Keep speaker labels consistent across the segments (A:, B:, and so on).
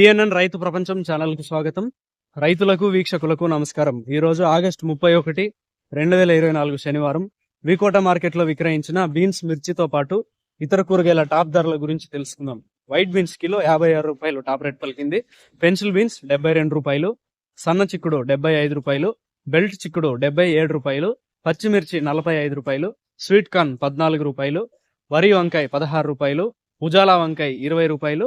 A: PNN రైతు ప్రపంచం ఛానల్కు స్వాగతం. రైతులకు వీక్షకులకు నమస్కారం. ఈ రోజు ఆగస్టు ముప్పై ఒకటి రెండు వేల ఇరవై నాలుగు శనివారం. వికోట మార్కెట్లో విక్రయించిన బీన్స్ మిర్చితో పాటు ఇతర కూరగాయల టాప్ ధరల గురించి తెలుసుకుందాం. వైట్ బీన్స్ కిలో యాభై ఆరు రూపాయలు టాప్ రేట్ పలికింది. పెన్సిల్ బీన్స్ డెబ్బై రెండు రూపాయలు సన్న చిక్కుడు డెబ్బై ఐదు రూపాయలు బెల్ట్ చిక్కుడు డెబ్బై ఏడు రూపాయలు పచ్చిమిర్చి నలభై ఐదు రూపాయలు స్వీట్ కార్న్ పద్నాలుగు రూపాయలు వరి వంకాయ పదహారు రూపాయలు ఉజాలా వంకాయ ఇరవై రూపాయలు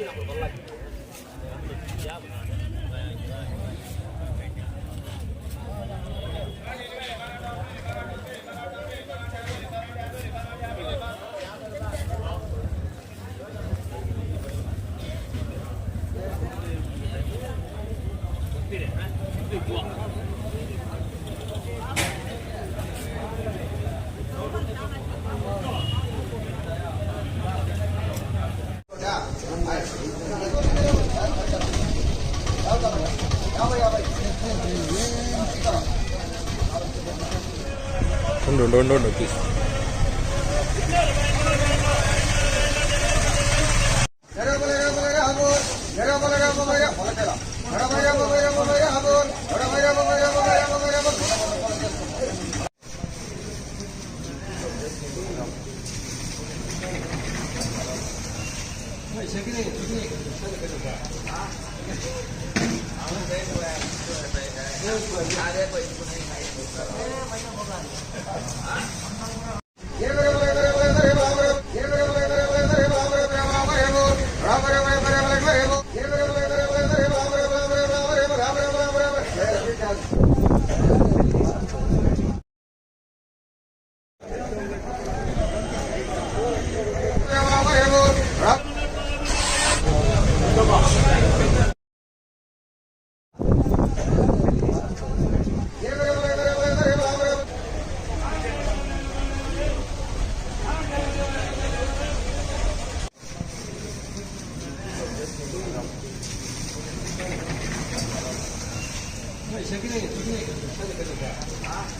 B: Thank you. no, no, no, no. 大家好大
C: 家好啊这个好的谢啊。